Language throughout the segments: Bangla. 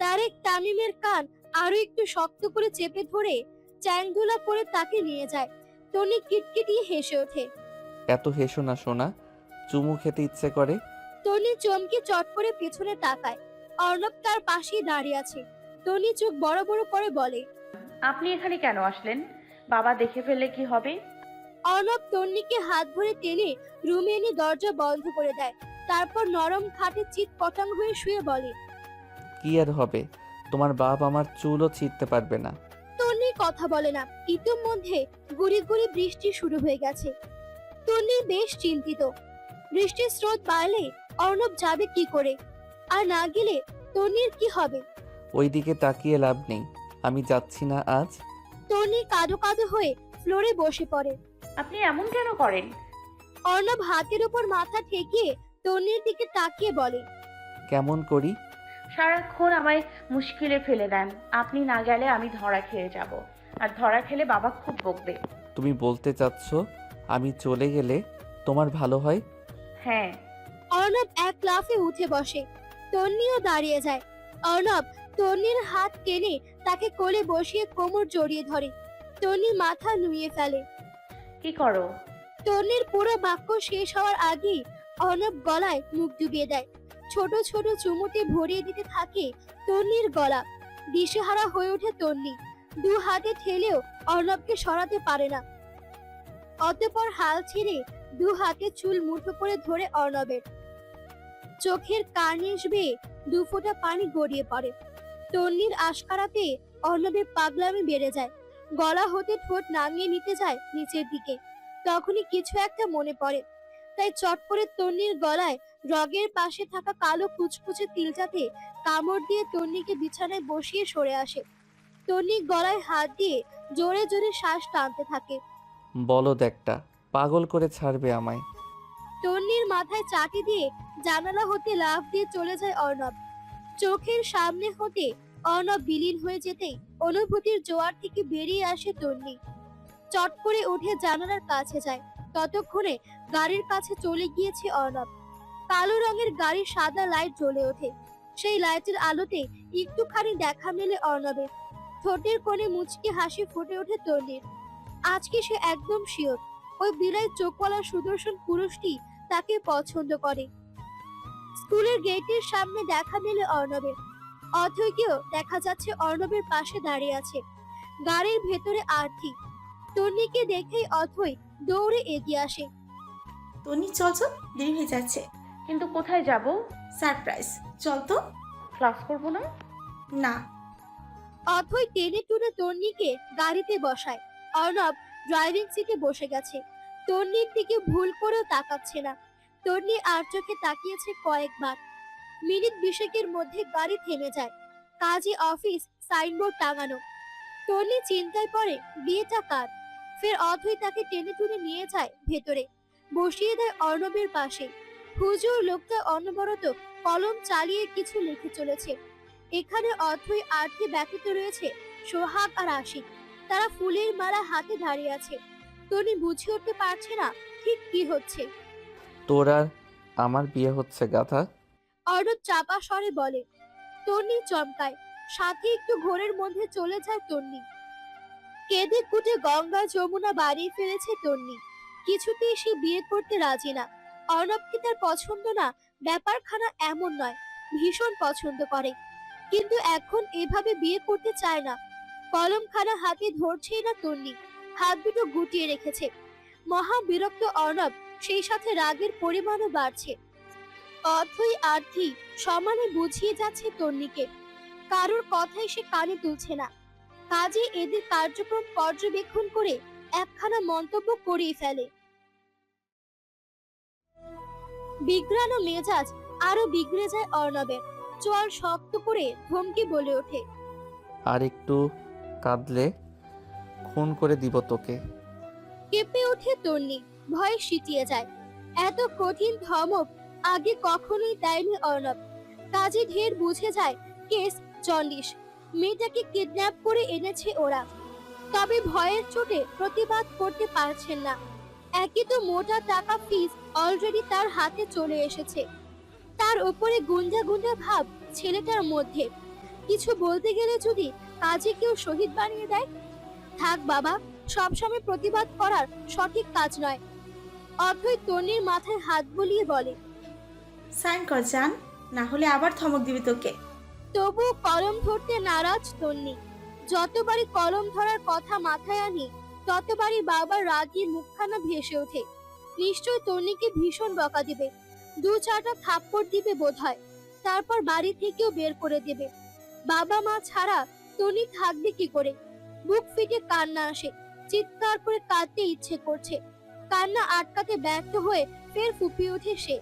তারেক তামিমের কান আরও একটু শক্ত করে চেপে ধরে চ্যাংদুলা করে তাকে নিয়ে যায়। টনি কিটকিটিয়ে হেসে ওঠে। এত হেসো না সোনা। চুমু খেতে ইচ্ছে করে। টনি চমকে চট করে পেছনে তাকায়। অর্ণব তার পাশেই দাঁড়িয়ে আছে। টনি চোখ বড় বড় করে বলে আপনি এখানে কেন আসলেন? বাবা দেখে ফেললে কি হবে? অর্ণব তন্নিকে হাত ধরে টেনে রুমে এনে দরজা বন্ধ করে দেয়। তারপর নরম খাটে চিত পটাং হয়ে শুয়ে বলে কি আর হবে? তোমার বাপ আমার চুলও ছিঁড়তে পারবে না। তন্নি কথা বলে না। ইতিমধ্যে গুড়ি গুড়ি বৃষ্টি শুরু হয়ে গেছে। তন্নি বেশ চিন্তিত। বৃষ্টির স্রোত বাড়লে অর্ণব যাবে কি করে? আর না গেলে তন্নির কি হবে? ওইদিকে তাকিয়ে লাভ নেই। আমি যাচ্ছি না আজ। তন্নি কাদো কাদো হয়ে ফ্লোরে বসে পড়ে। আপনি এমন কেন করেন? অর্ণব হাতের উপর মাথা ঠেকিয়ে তন্নির দিকে তাকিয়ে বলে কেমন করি? সারাক্ষণ আমায় মুশকিলে ফেলে দেন। আপনি না গেলে আমি ধরা খেয়ে যাব। আর ধরা খেলে বাবা খুব বকবে। তুমি বলতে চাচ্ছ আমি চলে গেলে তোমার ভালো হয়? হ্যাঁ। অর্ণব এক লাফে উঠে বসে। তন্নিও দাঁড়িয়ে যায়। অর্ণব তন্নির হাত টেনে তাকে কোলে বসিয়ে কোমর জড়িয়ে ধরে। তন্নি মাথা নুয়ে ফেলে। কি করো? তন্নির পুরো বাক্য শেষ হওয়ার আগেই অর্ণব গলায় মুখ ডুবিয়ে দেয়। ছোট ছোট চুমুটে ভরিয়ে দিতে থাকে তন্নির গলা। দিশেহারা হয়ে ওঠে তন্নি। দু হাতে ঠেলেও অর্ণবকে সরাতে পারে না। অতঃপর হাল ছেড়ে দু হাতে চুল মুঠো করে ধরে অর্ণবের। চোখের কার্নিশ বেয়ে দু ফোঁটা পানি গড়িয়ে পড়ে। তন্নির আশকারাতে অর্ণবের পাগলামি বেড়ে যায়। গলা হতে ঠোঁট নামিয়ে নিতে যায় নিচের দিকে। তখনই কিছু একটা মনে পড়ে। তাই চট করে তন্নির গলায় রগের পাশে থাকা কালো কুচকুচে তিলটাতে কামড় দিয়ে তন্নিকে বিছানায় বসিয়ে সরে আসে। তন্নি গলায় হাত দিয়ে জোরে জোরে শ্বাস টানতে থাকে। বলো একটা পাগল করে ছাড়বে আমায়। তন্নির মাথায় চাটি দিয়ে জানালা হতে লাফ দিয়ে চলে যায় অর্ণব। চোখের সামনে হতে অর্ণব বিলীন হয়ে যেতেই অনুভূতির জোয়ার থেকে বেরিয়ে আসে তন্নি। চট করে উঠে জানালার কাছে যায়। ততক্ষণে গাড়ির কাছে চলে গিয়েছে অর্ণব। কালো রঙের গাড়ির সাদা লাইট জ্বলে ওঠে। সেই লাইটের আলোতে একটুখানি দেখা মেলে অর্ণবের। ঠোঁটের কোণে মুচকি হাসি ফুটে ওঠে তন্নির আজকে সে একদম শিওর ওই বিলাই চোখওয়ালা সুদর্শন পুরুষটি তাকে পছন্দ করে। স্কুলের গেটের সামনে দেখা মেলে অর্ণবের। অথৈকেও দেখা যাচ্ছে অর্ণবের পাশে দাঁড়িয়ে আছে। গাড়ির ভেতরে আর্থিক তন্নিকে দেখেই অথৈ দৌড়ে এগিয়ে আসে। তনি চল চল দেরি হয়ে যাচ্ছে। কিন্তু কোথায় যাব? সারপ্রাইজ চল তো। ক্লাস করব না? না। অথৈ টেনে টুনে তন্নিকে গাড়িতে বসায়। অর্ণব ড্রাইভিং সিটে বসে গেছে। তন্নির দিকে ভুল করেও তাকাচ্ছে না। তন্নি আর চোখে তাকিয়েছে কয়েকবার। মিনিট বিশেকের মধ্যে গাড়ি থেমে যায়। কাজী অফিস সাইনবোর্ড টাঙানো। তন্নি চিন্তায় পড়ে বিয়েটা কার? ফের অথৈ তাকে টেনে টুনে নিয়ে যায় ভেতরে। বসিয়ে দেয় অর্ণবের পাশে। হুজুর লোকটা অনবরত কলম চালিয়ে কিছু লিখে চলেছে। এখানে অথই আর্থে ব্যতীত রয়েছে সোহাগ আর আশিক। তারা ফুলের মালা হাতে দাঁড়িয়ে আছে। তনি বুঝে উঠতে পারছে না ঠিক কি হচ্ছে। তোর আর আমার বিয়ে হচ্ছে গাথা অর্ণব চাপা স্বরে বলে তন্নি চমকায়। সাথে একটু ঘোরের মধ্যে চলে যায় তন্নি। কেঁদে কুটে গঙ্গা যমুনা বাড়িয়ে ফেলেছে তন্নি। কিছুতেই সে বিয়ে করতে রাজি না। অর্ণবকে তার পছন্দ না? ব্যাপারখানা এমন নয়, ভীষণ পছন্দ করে। কিন্তু এখন এভাবে বিয়ে করতে চায় না। কলমখানা হাতে ধরছেই না তন্নি, হাত দুটো গুটিয়ে রেখেছে। মহা বিরক্ত অর্ণব সেই সাথে রাগের পরিমাণও বাড়ছে। অর্থই আর্থি, সমানে বুঝিয়ে যাচ্ছে তন্নিকে। কারোর কথাই সে কানে তুলছে না। কাজে এদের কার্যক্রম পর্যবেক্ষণ করে একখানা মন্তব্য করেই ফেলে। বিগ্রানো মেজাজ আরও বিগড়ে যায় অর্ণবের। চোয়াল শক্ত করে ধমকে বলে ওঠে আর একটু কাঁদলে খুন করে দিব তোকে। কেঁপে ওঠে তন্নি ভয়ে সিটিয়ে যায়। এত কঠিন ধমক আগে কখনোই দেয়নি অর্ণব। কাজে ঢের বুঝে যায় কেস জন্ডিস। মেয়েটাকে কিডন্যাপ করে এনেছে ওরা। তবে ভয়ের চোটে প্রতিবাদ করতে পারছেন না। একই তো মোটা টাকা ফিস অলরেডি তার হাতে চলে এসেছে। তার উপরে গুঞ্জা গুঞ্জা ভাব ছেলেটার মধ্যে। কিছু বলতে গেলে যদি কাজে কেউ শহীদ বানিয়ে দেয়? থাক বাবা সবসময় প্রতিবাদ করার সঠিক কাজ নয়। অথই তন্নির মাথায় হাত বুলিয়ে বলে সাইন কর জান না হলে আবার ধমক দিবি তোকে। তবু কলম ধরতে নারাজ তন্নি যতবারই কলম ধরার কথা মাথায় আনি, ততবারই বাবার রাগী মুখখানা ভেসে ওঠে। নিশ্চয় তন্নিকে ভীষণ বকা দিবে। দু চারটা থাপ্পড় দিবে বোধহয়। তারপর বাড়ি থেকেও বের করে দেবে। বাবা মা ছাড়া তনি থাকবে কি করে? বুক ফিটে কান্না আসে, চিৎকার করে কাঁদতে ইচ্ছে করছে। কান্না আটকাতে ব্যর্থ হয়ে ফের ফুপিয়ে ওঠে সে।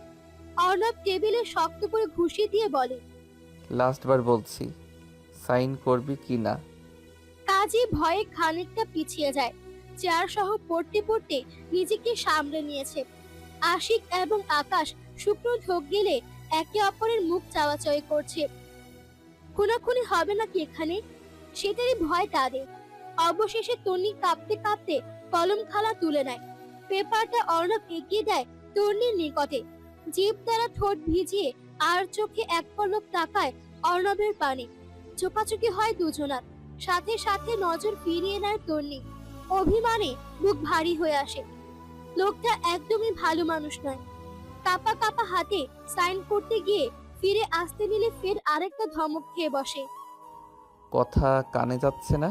অর্ণব টেবিলে শক্ত করে ঘুষিয়ে দিয়ে বলে, লাস্টবার বলছি, সাইন করবি কি না? কাজী ভয়ে খানিকটা পিছিয়ে যায়। চেয়ার সহ পড়তে পড়তে নিজেকে সামলে নিয়েছে। আশিক এবং আকাশ শুকনো ঢোক গেলে একে অপরের মুখ চাওয়াচয় করছে। খুনাখুনি হবে নাকি এখানে? সেটারই ভয় তাদের। অবশেষে তন্নি কাঁপতে কাঁপতে কলম খালা তুলে নেয়। পেপারটা অর্ণব এগিয়ে দেয় তন্নির নিকটে। জীব দ্বারা ঠোঁট ভিজিয়ে আর চোখে এক পলক তাকায় অর্ণবের পানে। চোপাচুকি হয় দুজনার। সাথে সাথে নজর ফিরিয়ে নেয় তন্নি অভিমানে বুক ভারী হয়ে আসে। লোকটা একদমই ভালো মানুষ নয়। কাপা কাপা হাতে সাইন করতে গিয়ে ফিরে আসতে নিলে ফের আরেকটা ধমক খেয়ে বসে। কথা কানে যাচ্ছে না?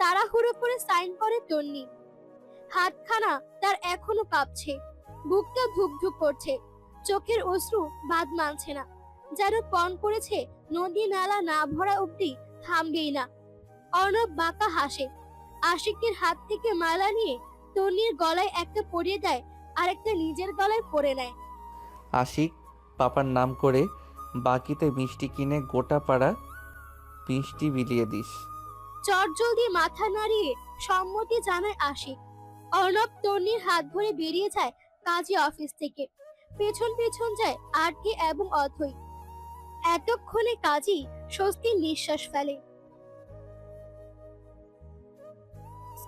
তাড়াহুড়ো করে সাইন করে তন্নি হাতখানা তার এখনও কাঁপছে। বুকটা ধুকধুক করছে। চোখের অশ্রু বাদ মানছে না। যেন পণ করেছে নদী নালা না ভরা অব্দি থামবেই না। অর্ণব বাঁকা হাসে। আশিকের হাত থেকে মালা নিয়ে তন্নির গলায় একটা পরিয়ে দেয় আর একটা নিজের গলায় পরে নেয়। আশিক পাপার নাম করে বাকিতে মিষ্টি কিনে গোটা পাড়া মিষ্টি বিলিয়ে দিস। চটজলদি মাথা নাড়িয়ে সম্মতি জানায় আশিক। অর্ণব তন্নির হাত ধরে বেরিয়ে যায় কাজী অফিস থেকে। পেছন পেছন যায় আরতি এবং অথই। এতক্ষণে কাজী স্বস্তির নিঃশ্বাস ফেলে।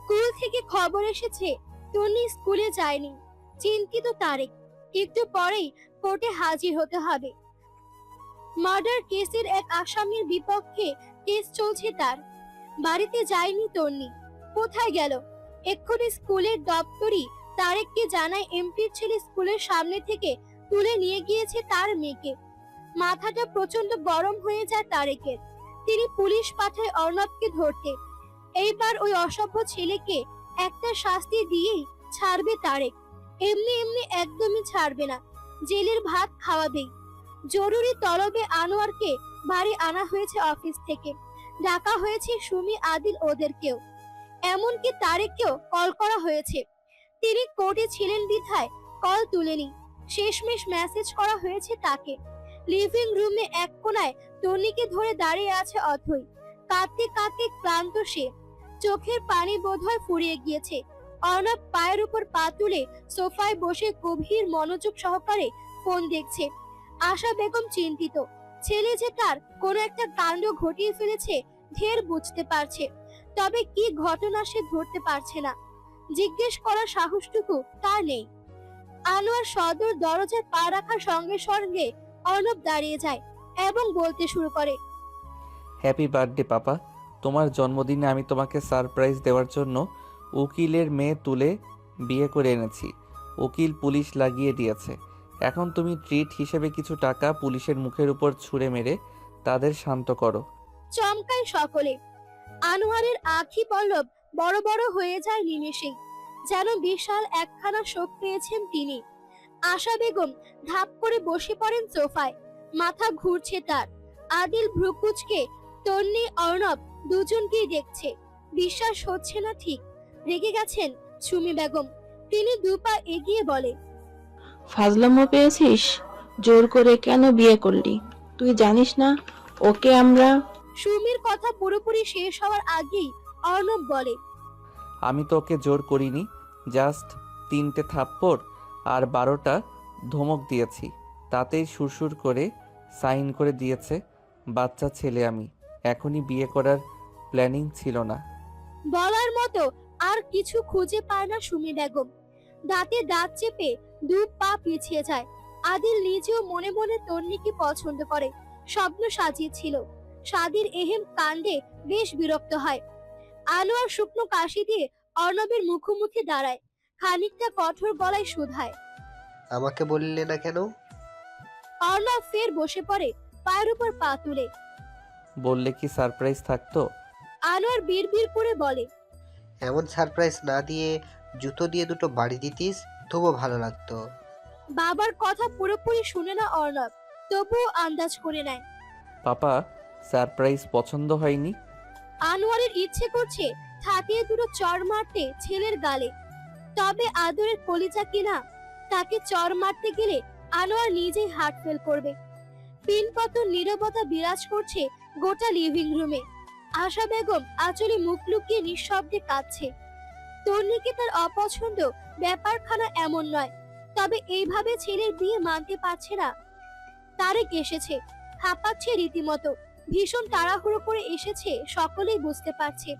স্কুল থেকে খবর এসেছে তন্নি স্কুলে যায়নি। চিন্তিত তারেক, একটু পরেই কোর্টে হাজির হতে হবে। মার্ডার কেসের এক আসামির বিপক্ষে কেস চলছে তার। বাড়িতে যায়নি তন্নি কোথায় গেল? এক্ষুনি স্কুলের দপ্তরি তারেককে জানায় এমপির ছেলে স্কুলের সামনে থেকে তুলে নিয়ে গিয়েছে তার মেয়েকে। মাথাটা প্রচণ্ড গরম হয়ে যায় তারেকের। তিনি পুলিশ পাঠায় অর্ণবকে ধরতে। এইবার ওই অসভ্য ছেলেকে একটা শাস্তি দিয়েই ছাড়বে তারেক। এমনি এমনি একদমই ছাড়বে না। জেলের ভাত খাওয়াবেই। জরুরি তলবে আনোয়ারকে বাড়ি আনা হয়েছে অফিস থেকে। ডাকা হয়েছে সুমি, আদিল ওদেরকেও। এমনকি তারেককেও কল করা হয়েছে। তিনি কোর্টে ছিলেন বিধায় কল তুলেনি। শেষমেশ মেসেজ করা হয়েছে তাকে। লিভিং রুমে এক কোনায় তনিকে ধরে দাঁড়িয়ে আছে অথই। কাঁদতে কাঁদতে ক্লান্ত সে। চোখের পানি বোধহয় ফুরিয়ে গিয়েছে। অর্ণব পায়ের উপর পা তুলে সোফায় বসে গভীর মনোযোগ সহকারে ফোন দেখছে। আশা বেগম চিন্তিত। ছেলে যে তার কোনো একটা কাণ্ড ঘটিয়ে ফেলেছে, ঢের বুঝতে পারছে। তবে কি ঘটনা সে ধরতে পারছে না। জিজ্ঞেস করার সাহসটুকু তার নেই। আনোয়ার সদর দরজায় পা রাখার সঙ্গে সঙ্গে অর্ণব দাঁড়িয়ে যায় এবং বলতে শুরু করে হ্যাপি বার্থডে পাপা তোমার জন্মদিনে আমি তোমাকে সারপ্রাইজ দেওয়ার জন্য উকিলের মেয়ে তুলে বিয়ে করে এনেছি। উকিল পুলিশ লাগিয়ে দিয়েছে। এখন তুমি ট্রিট হিসেবে কিছু টাকা পুলিশের মুখের উপর ছুঁড়ে মেরে তাদের শান্ত করো। চমকায় সকলে। আনোয়ারের আখি পল্লব বড় বড় হয়ে যায় নিমেষেই। যেন বিশাল একখানা শোক পেয়েছেন তিনি। আশা বেগম ধাপ করে বসে পড়েন সোফায়। মাথা ঘুরছে তার। আদিল ভ্রুকুচকে তন্নি অর্ণব দুজনকেই দেখছে। বিশ্বাস হচ্ছে না ঠিক। রেগে গেছেন সুমি বেগম। তিনি দুপা এগিয়ে বলে ফাজলামো পেয়েছিস? জোর করে কেন বিয়ে করলি? তুই জানিস না ওকে আমরা সুমির কথা পুরোপুরি শেষ হওয়ার আগেই অর্ণব বলে আমি তো ওকে জোর করিনি জাস্ট তিনটে থাপ্পড় আর বারোটা ধমক দিয়েছি। তাতেই সুরসুর করে সাইন করে দিয়েছে বাচ্চা ছেলে আমি। এখনই বিয়ে করার প্ল্যানিং ছিল না। বলার মতো আর কিছু খুঁজে পায় না সুমি বেগম। দাঁতে দাঁত চেপে দু পা পিছিয়ে যায়। আদিল নিজেও মনে মনে তন্নিকে পছন্দ করে। স্বপ্ন সাজিয়েছিল। সাদির এহেম কাণ্ডে বেশ বিরক্ত হয়। আনোয়ার শুকনো কাশি দিয়ে অর্ণবের মুখোমুখি দাঁড়ায়। খানিকটা কঠোর গলায় শুধায়। আমাকে বললে না কেন? অর্ণব ফের বসে পড়ে পায়ের উপর পা তুলে। বললে কি সারপ্রাইজ থাকতো? আনোয়ার বিড়বিড় করে বলে এমন সারপ্রাইজ না দিয়ে জুতো দিয়ে দুটো বাড়ি দিতিস তবুও ভালো লাগতো। বাবার কথা পুরোপুরি শুনে না অর্ণব তবুও আন্দাজ করে নেয়। পাপা সারপ্রাইজ পছন্দ হয়নি? আনোয়ারের ইচ্ছে করছে থাকিয়ে দুটো চর মারতে ছেলের গালে। তবে আদরের কলিজা কিনা তাকে চর মারতে গেলে আনোয়ার নিজেই হার্ট ফেল করবে। পিনপত নীরবতা বিরাজ করছে গোটা লিভিং রুমে আশা বেগম আঁচলে মুখ লুকিয়ে নিঃশব্দে কাঁদছে। তন্নিকে তার অপছন্দ ব্যাপারখানা এমন নয়, তবে এইভাবে ছেলের বিয়ে মানতে পারছে না। তারেক এসেছে, হাঁপাচ্ছে রীতিমতো, ভীষণ তাড়াহুড়ো করে এসেছে, সকলেই বুঝতে পারছে।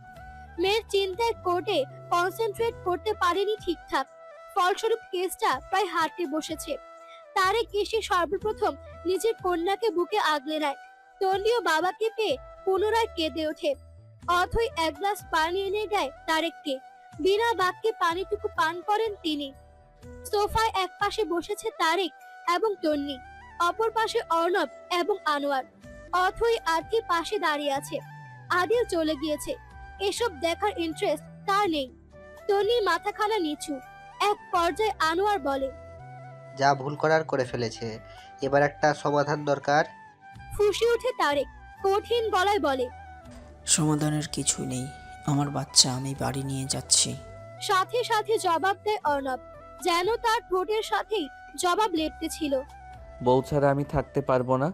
মেয়ের চিন্তায় কোর্টে কনসেন্ট্রেট করতে পারেনি ঠিকঠাক, ফলস্বরূপ কেসটা প্রায় হারতে বসেছে। তারেক এসে সর্বপ্রথম নিজের কন্যাকে বুকে আগলে নেয় তন্ডিও বাবাকে পেয়ে পুনরায় কেঁদে ওঠে। অথই এক গ্লাস পানি এনে দেয় তারেককে। বিনা বাক্যে পানিটুকু পান করেন তিনি। সোফায় এক পাশে বসেছে তারেক এবং তন্নি, অপর পাশে অর্ণব এবং আনোয়ার। অথই আর্থি পাশে দাঁড়িয়ে আছে আদিল চলে গিয়েছে। এসব দেখার ইন্টারেস্ট তার নেই। তনির মাথাখানা নিচু, এক পর্যায়ে আনোয়ার বলে, যা ভুল করার করে ফেলেছে, এবার একটা সমাধান দরকার। ফুসে উঠে তারেক কঠিন গলায় বলে সমাধানের কিছু নেই। আমার বাচ্চা আমি বাড়ি নিয়ে যাচ্ছি। সাথে সাথে জবাব দেয় অর্ণব যেন তার ঠোঁটের সাথেই জবাব লেপতে ছিল। বউ ছাড়া আমি থাকতে পারব না।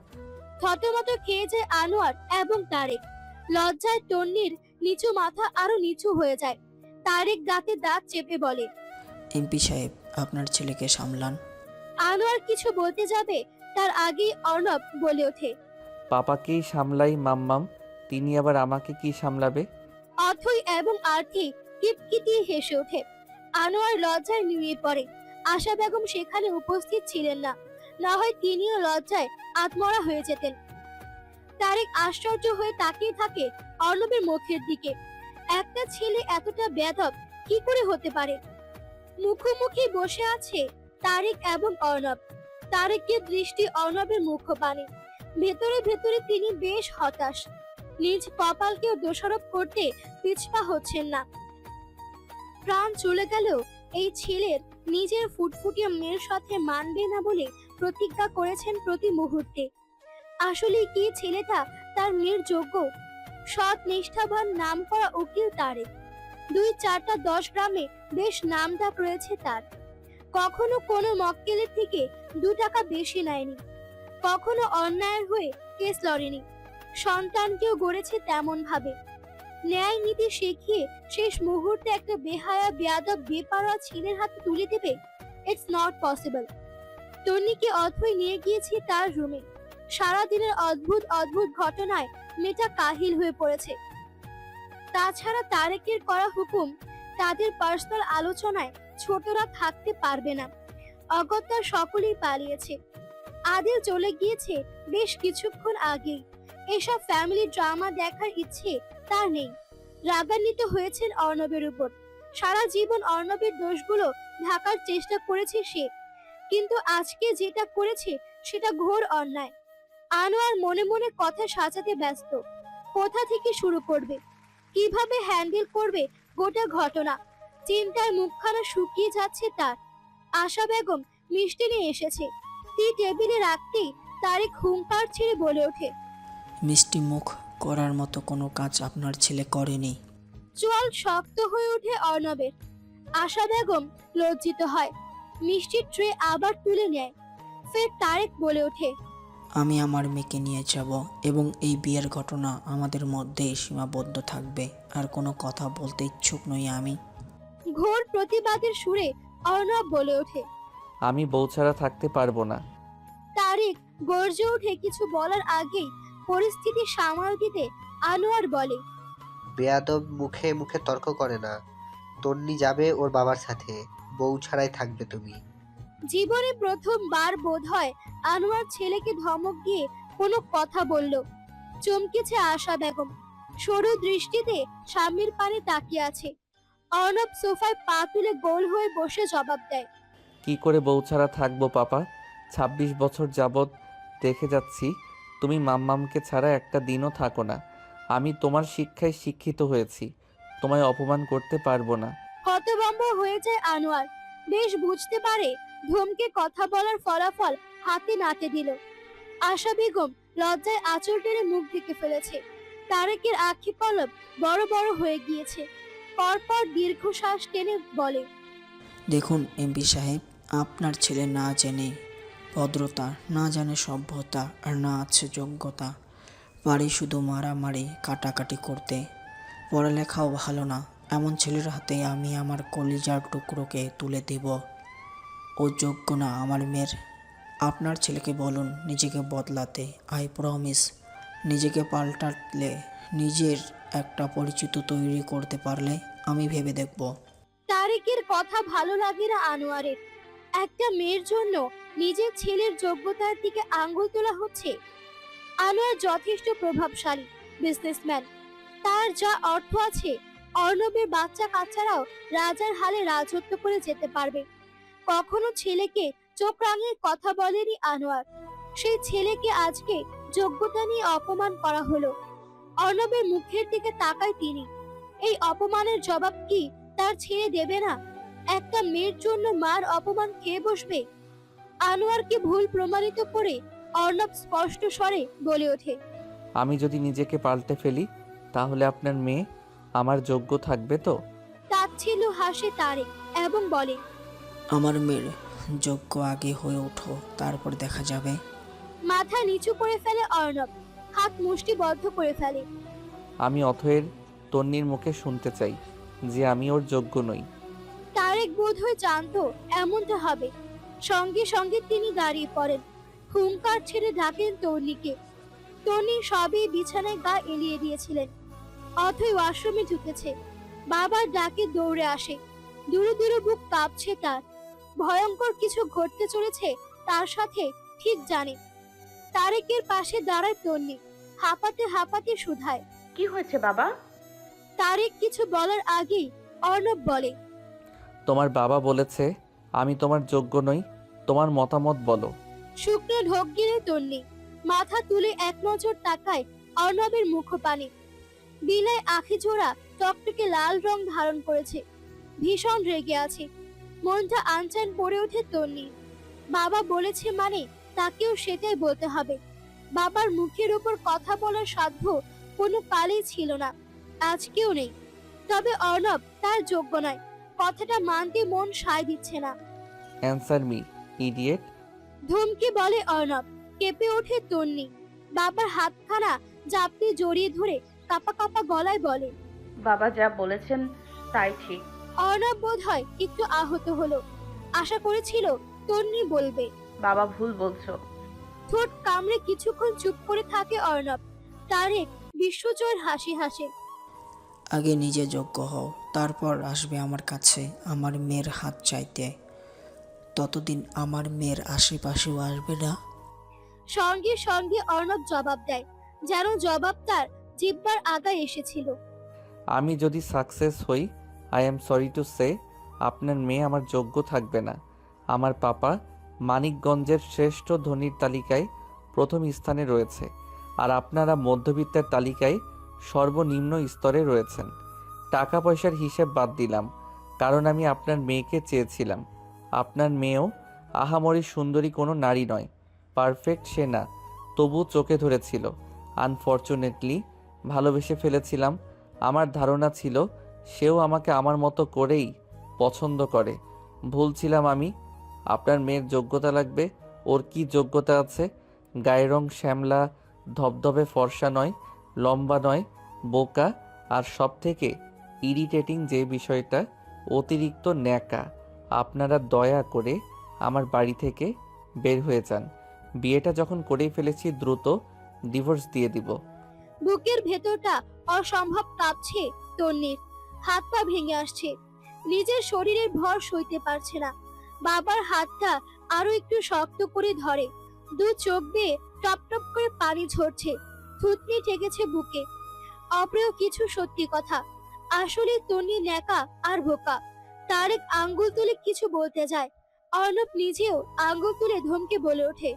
থতমত খেয়ে যায় আনোয়ার এবং তারেক। লজ্জায় তন্নির নিচু মাথা আরও নিচু হয়ে যায়। তারেক দাঁতে দাঁত চেপে বলে এমপি সাহেব আপনার ছেলেকে সামলান। আনোয়ার কিছু বলতে যাবে তার আগেই অর্ণব বলে ওঠে। পাপাকেই সামলাই, মাম্মাম, তিনি আবার আমাকে কি সামলাবে? অথই এবং আর্থি কিটকিটিয়ে হেসে ওঠে। আনোয়ার লজ্জায় নুয়ে পড়ে। আশা বেগম সেখানে উপস্থিত ছিলেন না। না হয় তিনিও লজ্জায় আত্মরা হয়ে যেতেন। তারেক আশ্চর্য হয়ে তাকিয়ে থাকে অর্ণবের মুখের দিকে। একটা ছেলে এতটা বেধব কি করে হতে পারে? মুখোমুখি বসে আছে তারেক এবং অর্ণব। তারেকের দৃষ্টি অর্ণবের মুখপানে ভেতরে ভেতরে তিনি বেশ হতাশ। নিজ কপালকেও দোষারোপ করতে পিছপা হচ্ছেন না। প্রাণ চলে গেলেও এই ছেলের নিজের ফুটফুটিয়ে মেয়ের সাথে মানবে না বলে প্রতিজ্ঞা করেছেন প্রতি মুহূর্তে। আসলে কি ছেলেটা তার মেয়ের যোগ্য? সৎ নিষ্ঠাবান নাম করা উকিল তারে। দুই চারটা দশ গ্রামে বেশ নামডাক রয়েছে তার। কখনো কোনো মক্কেলের থেকে দু টাকা বেশি নেয়নি। কখনো অন্যায়ের হয়ে কেস লড়েনি। সন্তানকেও গড়েছে তেমন ভাবে ন্যায় নীতি শিখিয়ে শেষ মুহূর্তে একটা বেহায়া, বেয়াদব, বেপারোয়া ছেলের হাতে তুলে দেবে? ইটস নট পসিবল তন্নিকে অথই নিয়ে গিয়েছি তার রুমে সারাদিনের অদ্ভুত অদ্ভুত ঘটনায় মেয়েটা কাহিল হয়ে পড়েছে। তাছাড়া তারেকের করা হুকুম তাদের পার্সোনাল আলোচনায় ছোটরা থাকতে পারবে না। অগত্যা সকলেই পালিয়েছে। আদিল চলে গিয়েছে বেশ কিছুক্ষণ আগেই এসব ফ্যামিলি ড্রামা দেখার ইচ্ছে তার নেই। রাগান্বিত হয়েছেন অর্ণবের উপর। সারা জীবন অর্ণবের দোষগুলো ঢাকার চেষ্টা করেছে সে। কিন্তু আজকে যেটা করেছে সেটা ঘোর অন্যায়। আনোয়ার মনে মনে কথা সাজাতে ব্যস্ত। কোথা থেকে শুরু করবে? কীভাবে হ্যান্ডেল করবে গোটা ঘটনা? চিন্তায় মুখখানা শুকিয়ে যাচ্ছে তার। আশা বেগম মিষ্টি নিয়ে এসেছে। টি টেবিলে রাখতেই তারিক হুঙ্কার ছেড়ে বলে ওঠে মিষ্টি মুখ করার মতো কোনো কাজ আপনার ছেলে করেনি। চোয়াল শক্ত হয়ে ওঠে অর্ণবের। আশা বেগম লজ্জিত হয় মিষ্টির ট্রে আবার তুলে নেয়। ফের তারেক বলে ওঠে আমি আমার মেয়েকে নিয়ে যাব এবং এই বিয়ের ঘটনা আমাদের মধ্যেই সীমাবদ্ধ থাকবে আর কোনো কথা বলতে ইচ্ছুক নই আমি। ঘোর প্রতিবাদের সুরে অর্ণব বলে ওঠে আমি বউ ছাড়া থাকতে পারব না। তারেক গর্জে উঠে কিছু বলার আগেই পরিস্থিতি সামাল দিতে আনোয়ার বলে বেয়াদব মুখে মুখে তর্ক করে না। তন্নি যাবে ওর বাবার সাথে। বউ ছাড়াই থাকবে তুমি। জীবনে প্রথমবার বোধ হয় আনোয়ার ছেলেকে ধমক দিয়ে কোনো কথা বলল। চমকেছে আশা বেগম। সরু দৃষ্টিতে স্বামীর পানে তাকিয়ে আছে। অর্ণব সোফায় পা তুলে গোল হয়ে বসে জবাব দেয়। কি করে বউ ছাড়া থাকব পাপা? ছাব্বিশ বছর যাবৎ দেখে যাচ্ছি তুমি মাম্মামকে ছাড়া একটা দিনও থাকো না। আমি তোমার শিক্ষায় শিক্ষিত হয়েছি তোমায় অপমান করতে পারব না। হতভম্ব হয়ে যায় আনোয়ার। বেশ বুঝতে পারে ধমকে কথা বলার ফলাফল হাতে নাতে দিল। আশা বেগম লজ্জায় আঁচল টেনে মুখ ঢেকে ফেলেছে। তারেকের আখি পলব বড় বড় হয়ে গিয়েছে। পরপর দীর্ঘশ্বাস টেনে বলে দেখুন এমপি সাহেব আপনার ছেলে না জেনে, ভদ্রতা, না জানে সভ্যতা আর না আছে যোগ্যতা। পারে শুধু মারামারি, কাটাকাটি করতে। পড়ালেখাও ভালো না, এমন ছেলের হাতে আমি আমার কলিজার টুকরোকে তুলে দেব। ও যোগ্য না আমার মেয়ের। আপনার ছেলেকে বলুন নিজেকে বদলাতে আই প্রমিস নিজেকে পাল্টালে নিজের একটা পরিচিত তৈরি করতে পারলে আমি ভেবে দেখব। তারেকের কথা ভালো লাগে না আনোয়ারের। একটা মেয়ের জন্য নিজের ছেলের যোগ্যতার দিকে আঙ্গুল তোলা হচ্ছে। আনোয়ার যথেষ্ট প্রভাবশালী বিজনেসম্যান তার যা অর্থ আছে, অর্ণবের বাচ্চা কাচ্চারাও রাজার হালে রাজত্ব করে যেতে পারবে। কখনো ছেলেকে চোখ রাঙিয়ে কথা বলেনি আনোয়ার। সেই ছেলেকে আজকে যোগ্যতা নিয়ে অপমান করা হলো। অর্ণবের মুখের দিকে তাকায় তিনি। এই অপমানের জবাব কি তার ছেড়ে দেবে না? একটা মেয়ের জন্য মার অপমান খেয়ে বসবে? আনোয়ারকে ভুল প্রমাণিত করে অর্ণব স্পষ্ট স্বরে বলে ওঠে। আমি যদি নিজেকে পাল্টে ফেলি তাহলে আপনার মেয়ে আমার যোগ্য থাকবে তো? তাচ্ছিল্য হাসে তারে এবং বলে আমার মেয়ের যোগ্য আগে হয়ে ওঠো তারপর দেখা যাবে। মাথা নিচু করে ফেলে অর্ণব হাত মুষ্টিবদ্ধ করে ফেলে। আমি অথয়ের তন্নির মুখে শুনতে চাই যে আমি ওর যোগ্য নই। তারেক বোধ হয়ে জানতো এমনটা হবে। সঙ্গে সঙ্গে তিনি দাঁড়িয়ে পড়েন। হুঙ্কার ছেড়ে ডাকেন তন্নিকে তন্নি সবই বিছানায় গা এলিয়ে দিয়েছিলেন। অথই ওয়াশরুমে ঢুকেছে। বাবার ডাকে দৌড়ে আসে। দূরে দূরে বুক কাঁপছে তার। ভয়ঙ্কর কিছু ঘটতে চলেছে তার সাথে ঠিক জানে। তারেকের পাশে দাঁড়ায় তন্নি। হাঁপাতে হাঁপাতে শুধায়। কি হয়েছে বাবা? তারেক কিছু বলার আগেই অর্ণব বলে তোমার বাবা বলেছে, আমি তোমার যোগ্য নই, তোমার মতামত বলো। শুকনো ঢোক গিলে তন্নি, মাথা তুলে এক নজর তাকায় অর্ণবের মুখপানে। বিলায় আখি জোড়া টকটকে লাল রং ধারণ করেছে, ভীষণ রেগে আছে, মনটা আনচান পড়ে ওঠে তন্নি। বাবা বলেছে মানে তাকেও সেটাই বলতে হবে। বাবার মুখের উপর কথা বলার সাধ্য কোনো কালেই ছিল না, আজকেও নেই। তবে অর্ণব তার যোগ্য নয়। কথাটা মানতে মন সায় দিচ্ছে না। অ্যান্সার মি ইডিয়েট ধমকে বলে অর্ণব কেঁপে ওঠে তন্নি। বাবার হাতখানা জাপটে জড়িয়ে ধরে কাপা কাপা গলায় বলে বাবা যা বলেছেন তাই ঠিক। অর্ণব বোধ হয় একটু আহত হলো। আশা করেছিল তন্নি বলবে বাবা ভুল বলছো। ঠোঁট কামড়ে কিছুক্ষণ চুপ করে থাকে অর্ণব। তারেক বিশ্বজয়ের হাসি হাসে। আগে নিজে যোগ্য হও। তারপর আসবে আমার কাছে আমার মেয়ের হাত চাইতে। ততদিন আমার মেয়ের আশেপাশেও আসবে না। সঙ্গে সঙ্গে অর্ণব জবাব দেয় যেন জবাব তার জিব্বার আগায় এসেছিল। আমি যদি সাকসেস হই I am sorry to say আপনার মেয়ে আমার যোগ্য থাকবে না। আমার পাপা মানিকগঞ্জের শ্রেষ্ঠ ধনীর তালিকায় প্রথম স্থানে রয়েছে আর আপনারা মধ্যবিত্তের তালিকায় সর্বনিম্ন স্তরে রয়েছেন। টাকা পয়সার হিসেব বাদ দিলাম, কারণ আমি আপনার মেয়েকে চেয়েছিলাম। আপনার মেয়েও আহামরি সুন্দরী কোনো নারী নয়, পারফেক্ট সে না, তবু চোখে ধরেছিল। আনফর্চুনেটলি ভালোবেসে ফেলেছিলাম, আমার ধারণা ছিল সেও আমাকে আমার মতো করেই পছন্দ করে। ভুল ছিলাম আমি, আপনার মেয়ের যোগ্যতা লাগবে, ওর কি যোগ্যতা আছে? গায়ের রং শ্যামলা, ধবধবে ফর্সা নয়, লম্বা নয়, বোকা, আর সব থেকে ইরিটেটিং যে বিষয়টা, অতিরিক্ত ন্যাকা। আপনারা দয়া করে আমার বাড়ি থেকে বের হয়ে যান। বিয়েটা যখন করেই ফেলেছি, দ্রুত ডিভোর্স দিয়ে দিব। বুকের ভেতরটা অসম্ভব কাঁপছে তন্নির হাত পা ভেঙে আসছে। নিজের শরীরের ভর সইতে পারছে না। বাবার হাতটা আরও একটু শক্ত করে ধরে। দু চোখ বেয়ে টপ টপ করে পানি ঝরছে। থুতনি ঠেকেছে বুকে। অপ্রিয় কিছু সত্যি কথা। আসলে তনি ন্যাকা আর বোকা। তারেক আঙ্গুল তুলে কিছু বলতে যায়। অর্ণব নিজেও আঙ্গুল তুলে ধমকে বলে ওঠে।